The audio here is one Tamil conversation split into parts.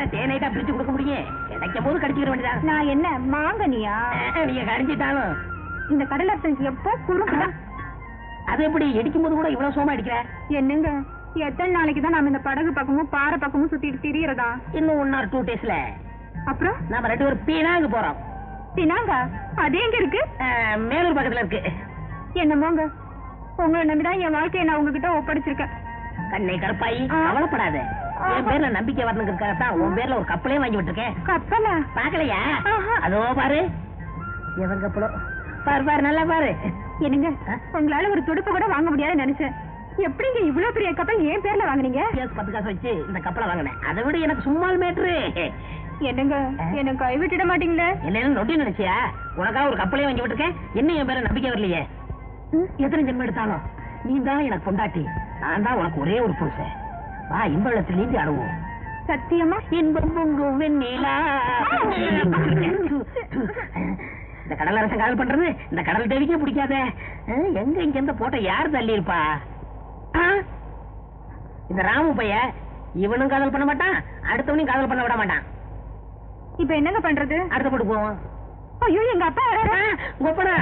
தானே தேனைட்டா பிரிச்சு கொடுக்க முடியும் கிடைக்கும் போது கடிச்சுக்கிற வேண்டியதான் நான் என்ன மாங்கனியா? நீங்க இந்த கடலரசன் எப்போ குறுக்கு? அது எப்படி இடிக்கும் போது கூட இவ்வளவு சோமா அடிக்கிற? என்னங்க எத்தனை நாளைக்கு தான் நாம இந்த படகு பக்கமும் பாறை பக்கமும் சுத்திட்டு திரியறதா? இன்னும் ஒன் ஆர் டூ டேஸ்ல அப்புறம்? நாம ரெண்டு பேரும் பீனாங்க போறோம். தினாங்க அது எங்க இருக்கு? மேலூர் பக்கத்துல இருக்கு. என்னமோங்க உங்களை நம்பிதான் என் வாழ்க்கையை நான் உங்ககிட்ட ஒப்படைச்சிருக்கேன். கண்ணை கருப்பாயி. கவலைப்படாத. என் பேர்ல நம்பிக்கை வரணுங்கிறதுக்காக தான் உன் பேர்ல ஒரு கப்பலே வாங்கி விட்டுருக்கேன். கப்பலா? பாக்கலையா. அதோ பாரு. எவன் கப்பலோ பாரு பாரு நல்லா பாரு. என்னங்க? உங்களால ஒரு துடுப்பு கூட வாங்க முடியாதுன்னு நினைச்சேன். எப்படிங்க இவ்வளவு பெரிய கப்பல் ஏன் பேர்ல வாங்குனீங்க? பத்து காசு வச்சு இந்த கப்பலை வாங்கினேன். அதை விட எனக்கு சும்மால் மேட்ரு. என்னங்க? என்ன கைவிட்டுட மாட்டீங்களே? என்ன நொட்டி நினைச்சியா? உனக்காக ஒரு கப்பலே வாங்கி விட்டுருக்கேன். என்ன என் பேர நம்பிக்கை வரலையே. எத்தனை ஜென்மம் எடுத்தாலும் நீ தான் எனக்கு பொண்டாட்டி. நான் தான் உனக்கு ஒரே ஒரு புருஷன். வா இன்பள்ளத்தில் நீந்தி அழுவோம் சத்தியமா? இன்பம் பொங்கும் வெண்ணிலா. இந்த கடல் அரசன் காதல் பண்றது இந்த கடல் தேவிக்கே பிடிக்காத. எங்க இங்க இருந்து போட்ட யார் தள்ளி இருப்பா? இந்த ராமு பைய இவனும் காதல் பண்ண மாட்டான் அடுத்தவனையும் காதல் பண்ண விட மாட்டான். இப்ப என்னங்க பண்றது? அடுத்த போட்டு போவோம். ஐயோ எங்க அப்பா வராரா? கோப்பனா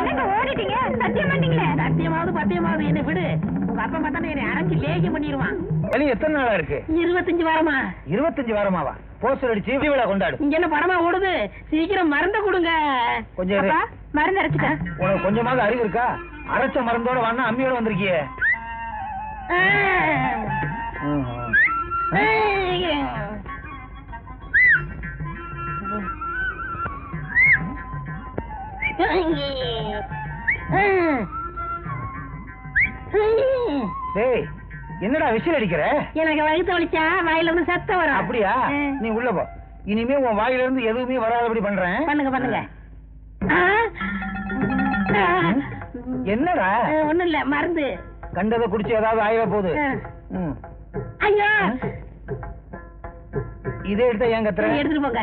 என்னங்க ஓடிட்டீங்க? சத்தியம் பண்ணீங்களே சத்தியமாவது பத்தியமாவது என்ன விடு. உங்க அப்பா பார்த்தா என்னை அரைஞ்சு லேகியம் பண்ணிடுவான் வலி எத்தனை நாளா இருக்கு? இருபத்தஞ்சு வாரமா. இருபத்தஞ்சு வாரமாவா? போஸ்டர் அடிச்சு விழா கொண்டாடு. இங்க என்ன படமா ஓடுது? சீக்கிரம் மறந்து கொடுங்க. கொஞ்சம் மருந்து அரைச்சிட்டேன். உனக்கு கொஞ்சமாவது அறிவு இருக்கா? அரைச்ச மருந்தோட வண்ணா அம்மியோட வந்திருக்கியே. டேய் என்னடா விசில் அடிக்கிற? எனக்கு வயிற்று வலிச்சா வாயில இருந்து சத்தம் வரும். அப்படியா. நீ உள்ள போ. இனிமே உன் வாயில இருந்து எதுவுமே வராதபடி பண்றேன். பண்ணுங்க பண்ணுங்க. என்னடா? ஒண்ணும் இல்ல மருந்து. கண்டதை குடிச்சு ஏதாவது ஆயிட போகுது. ஐயோ! இதே எடுத்தா ஏன் கத்துற? எடுத்துட்டு போங்க.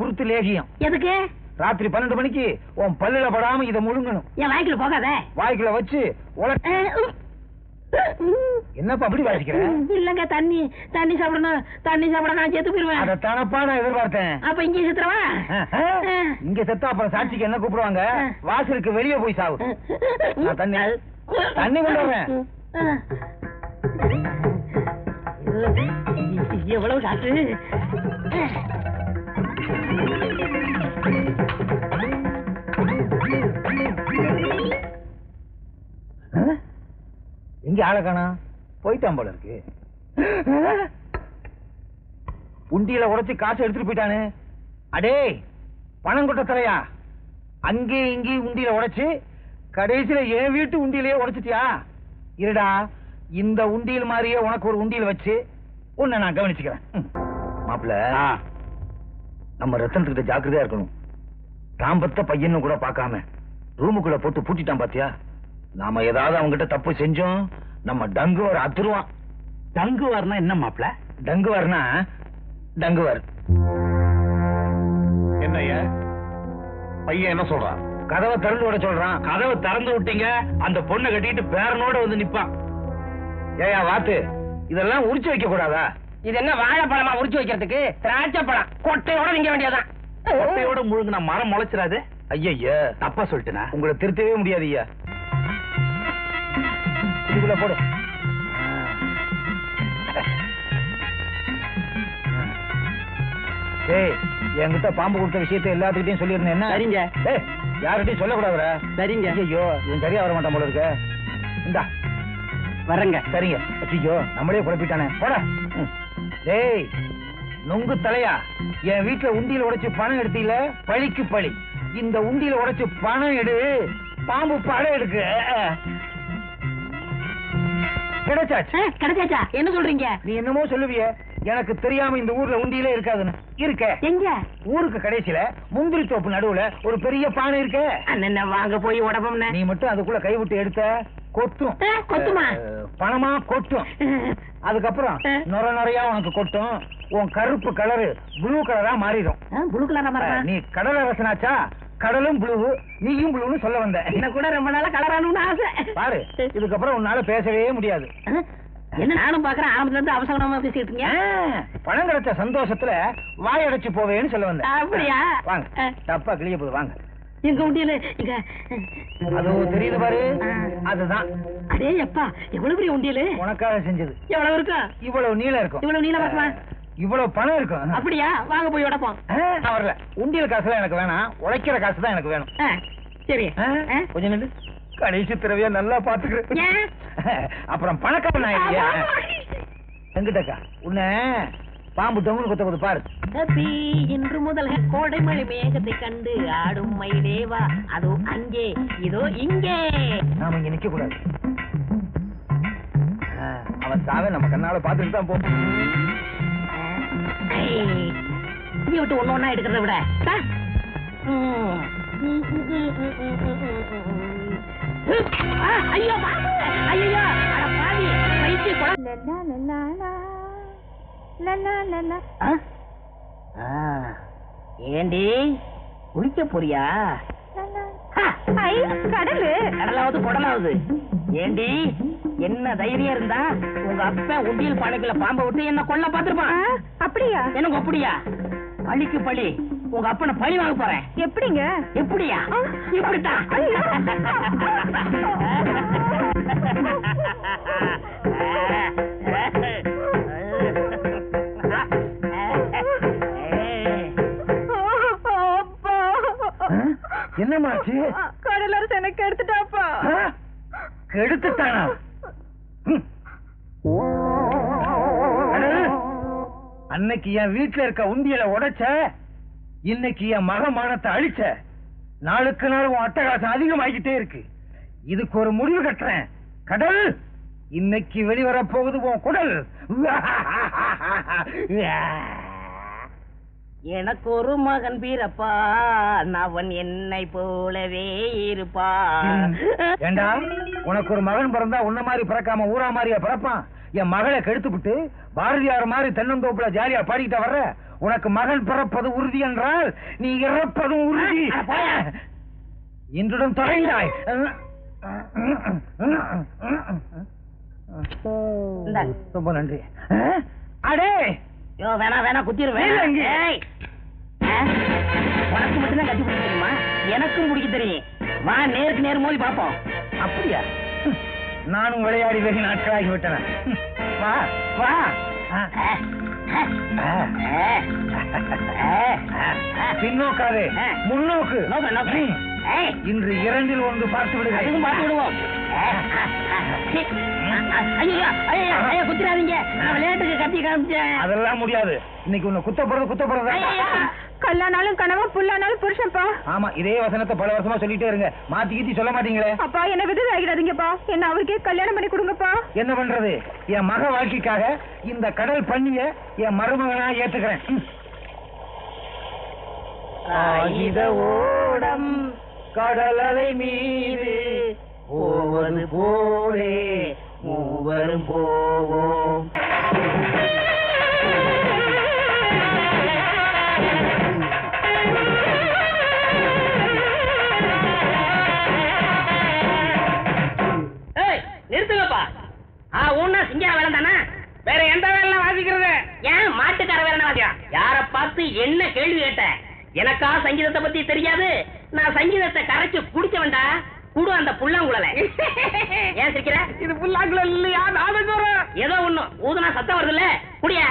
குருத்து லேகியம். எதுக்கு? ராத்திரி பன்னெண்டு மணிக்கு உன் பல்லுல படாம இதை முழுங்கணும். என் வாய்க்குள்ள போகாத. வாய்க்குள்ள வச்சு என்னப்பா அப்படி வாசிக்கிற இல்லங்க தண்ணி தண்ணி சாப்பிடணும். தண்ணி சாப்பிட நான் செத்து போயிருவேன். அத தானப்பா நான் எதிர்பார்த்தேன். அப்ப இங்கே செத்துறவா. இங்க செத்தா அப்புறம் சாட்சிக்கு என்ன கூப்பிடுவாங்க? வாசலுக்கு வெளியே போய் சாவு. தண்ணி தண்ணி கொண்டு வரேன். எவ்வளவு ஆ? எங்க ஆளை காணா? போயிட்டான் போல இருக்கு. உண்டியில உடைச்சு காசு எடுத்துட்டு போயிட்டானு. அடே பணம் கொட்ட தலையா? அங்கே இங்கேயும் உண்டியில உடைச்சு கடைசியில என் வீட்டு உண்டியிலேயே உடைச்சிட்டியா? இருடா இந்த உண்டியல் மாதிரியே உனக்கு ஒரு உண்டியல் வச்சு உன்னை நான் கவனிச்சுக்கிறேன். மாப்பிள்ள நம்ம ரத்தனத்துக்கிட்ட ஜாக்கிரதையா இருக்கணும். தாம்பத்த பையன்னு கூட பார்க்காம ரூமுக்குள்ள போட்டு பூட்டிட்டான் பாத்தியா? நாம ஏதாவது அவங்கிட்ட தப்பு செஞ்சோம் நம்ம டங்குவர் அத்துருவான். தங்குவார்னா என்ன மாப்ள டங்குவர்னா டங்குவர். என்னய்யா? பையன் என்ன சொல்றான்? கதவை திறந்து விட சொல்றான். கதவை திறந்து விட்டீங்க அந்த பொண்ணை கட்டிட்டு பேரனோட வந்து நிப்பான். ஏயா வாத்து. இதெல்லாம் உரிச்சு வைக்க கூடாதா இது என்ன வாழைப்பழமா உரிச்சு வைக்கிறதுக்கு? திராட்சை பழம். கொட்டையோட நீங்க வேண்டியதான் கொட்டையோட முழுங்கின மரம் முளைச்சிடாது ஐயய்யா தப்பா சொல்லிட்டேனா? உங்களை திருத்தவே முடியாது ஐயா. இதுக்குள்ள போடு. ஏய் என்கிட்ட பாம்பு கொடுத்த விஷயத்தை எல்லாத்துக்கிட்டையும் சொல்லியிருந்தேன் என்ன? சரிங்க. ஏய் யார்கிட்டயும் சொல்லக்கூடாதுடா. சரிங்க. ஐயோ இவன் சரியா வர மாட்டான் போல இருக்க. இந்தா. வரங்க. சரிங்க. ஐயோ நம்மளே குழப்பிட்டானே. போடா. டேய் நொங்கு தலையா? என் வீட்டுல உண்டியில உடைச்சு பணம் எடுத்தீல? பழிக்கு பழி. இந்த உண்டியில உடைச்சு பணம் எடு. பாம்பு படம் எடுக்கு. கிடைச்சாச்சு? கிடைச்சாச்சா? என்ன சொல்றீங்க? நீ என்னமோ சொல்லுவிய. எனக்கு தெரியாம இந்த ஊர்ல உண்டியிலே இருக்காதுன்னு. இருக்க. எங்க? ஊருக்கு கடைசியில முந்திரி தோப்பு நடுவுல ஒரு பெரிய பானை இருக்க. வாங்க போய் உடம்பம்னு நீ மட்டும் அதுக்குள்ள கைவிட்டு எடுத்த. கொத்துமா? அஹ், பணமா கொட்டும். அதுக்கப்புறம் நுர நுறையா உனக்கு கொட்டும். உன் கருப்பு கலரு ப்ளூ கலரா மாறிடும். கலரா நீ கடல் அரசனாச்சா கடலும் ப்ளூ நீயும் ப்ளூன்னு சொல்ல வந்த. என்ன கூட ரொம்ப நாளா கலரானும்னு ஆசை. பாரு இதுக்கப்புறம் உன்னால பேசவே முடியாது? என்ன நானும் பாக்குறேன் ஆரம்பத்துல இருந்து அவசரமா பேசிட்டு இருக்கீங்க பணம் கிடைச்ச சந்தோஷத்துல வாயடைச்சு போவேன்னு சொல்ல வந்தேன். அப்படியா? வாங்க. தப்பா கிளிய போது வாங்க. எங்க உண்டியல இங்க. அதோ தெரியுது பாரு. அதுதான். அடே அப்பா எவ்வளவு பெரிய உண்டியலு? உனக்காக செஞ்சது. எவ்வளவு இருக்கும் இவ்வளவு நீளம் இருக்கும். இவ்வளவு நீளம் இருக்குமா? இவ்வளவு பணம் இருக்கும். அப்படியா? வாங்க போய் உடப்போம். நான் வரல. உண்டியல் காசுலாம் எனக்கு வேணாம். உழைக்கிற காசு தான் எனக்கு வேணும். சரி? கொஞ்சம் நில்லு. கடைசி திரவியா நல்லா பாத்துக்கிறேன்? அப்புறம் பணக்காரன் ஆயிடுறியா எங்கிட்டக்கா? உன்ன பாம்பு தொங்குன்னு கொத்த கொத்து பாரு. தப்பி இன்று முதல் கோடை மழை மேகத்தை கண்டு ஆடும் மயிலேவா அதோ அங்கே இதோ இங்கே. நாம இங்க நிக்க கூடாது ஆ, அவன் சாவே நம்ம கண்ணால பாத்துட்டு தான் போகும் ஐய், இங்க விட்டு ஒண்ணு ஒண்ணா எடுக்கிறத விட. ஐயோ! ஐயையோ, அட பாவி, வயிற்று குழ- ஏண்டி? குளிக்க போறியா? கடலு கடலாவது குடலாவது. ஏண்டி? என்ன தைரியம் இருந்தா உங்க அப்பன் உண்டியல் பானைக்குள்ள பாம்பை விட்டு என்ன கொல்ல பாத்துருப்பான் அப்படியா? எனக்கு அப்படியா? பழிக்கு பழி. உங்க அப்பனை பழி வாங்க போறேன். எப்படிங்க? எப்படியா. இப்படித்தான். அப்பா. என்னமாச்சு கடலரசு எனக்கு எடுத்துட்டாப்பா? கெடுத்துட்டானா? அன்னைக்கு என் வீட்டுல இருக்க உண்டியல உடைச்ச இன்னைக்கு என் மகமானத்தை அழிச்ச நாளுக்கு நாள் உன் அட்டகாசம் அதிகமாகிட்டே இருக்கு. இதுக்கு ஒரு முடிவு கட்டுறேன். கடல் இன்னைக்கு வெளிவர போகுது உன் குடல். எனக்கு ஒரு மகன் பிறப்பான் அவன் என்னை போலவே இருப்பான் ஏண்டா உனக்கு ஒரு மகன் பிறந்தா உன்ன மாதிரி பிறக்காம ஊரா மாதிரியா பிறப்பான்? என் மகளை கெடுத்துவிட்டு பாரதியார் மாதிரி தென்னந்தோப்புல ஜாலியா பாடிக்கிட்ட வர்ற? உனக்கு மகன் பிறப்பது உறுதி என்றால் நீ இறப்பதும் உறுதி. இன்றுடன் இந்தாங்க. ரொம்ப நன்றி. அடே யோ வேணா வேணா. ஆ? உனக்கு மட்டும்தான் கட்டி பிடிக்க தெரியுமா எனக்கும் பிடிக்க தெரியும் வா நேருக்கு நேர் மோதி பாப்போம் அப்படியா நானும் விளையாடி வெகு நாட்களாகி விட்டன வா வா. பின்னோக்காதே. முன்னோக்கு இன்று இரண்டில் ஒன்று பார்த்து அதுவும் பார்த்து விடுகிறேன் விடுவோம். ஐயோ ஐயோ குத்திராதீங்க நான் விளையாட்டுக்கு கத்தி காமிச்சேன் அதெல்லாம் முடியாது. இன்னைக்கு உன்னை குத்த போறது குத்த போறது. கல்லானாலும் கனவா புல்லானாலும் புருஷன்ப்பா ஆமா இதே வசனத்தை பல வருஷமா சொல்லிட்டே இருங்க. மாத்தி கீத்தி சொல்ல மாட்டீங்களே? அப்பா என்ன விதவை ஆகிடாதீங்கப்பா என்ன அவருக்கே கல்யாணம் பண்ணி கொடுங்கப்பா. என்ன பண்றது? என் மக வாழ்க்கைக்காக இந்த கடல் பண்ணிய என் மருமகனா ஏத்துக்கிறேன். காகித ஓடம் கடலலை மீது போவது போலே மூவரும் போவோம். நிறுத்துங்கப்பா. ஆ ஊன்னா சிங்கார வேலை தானே? வேற எந்த வேலை வாசிக்கிறது? ஏன் மாட்டுக்கார வேலை வாசியா யார பார்த்து என்ன கேள்வி கேட்ட? எனக்கா சங்கீதத்தை பத்தி தெரியாது. நான் சங்கீதத்தை கரைச்சு குடிச்சவன்டா. குடு அந்த புல்லாங்குழல ஏன் சிரிக்கிற? இது புல்லாங்குழல் இல்லையா? நாதஸ்வரம் ஏதோ ஒண்ணு. ஊதுனா சத்தம் வருதுல்ல. குடியா.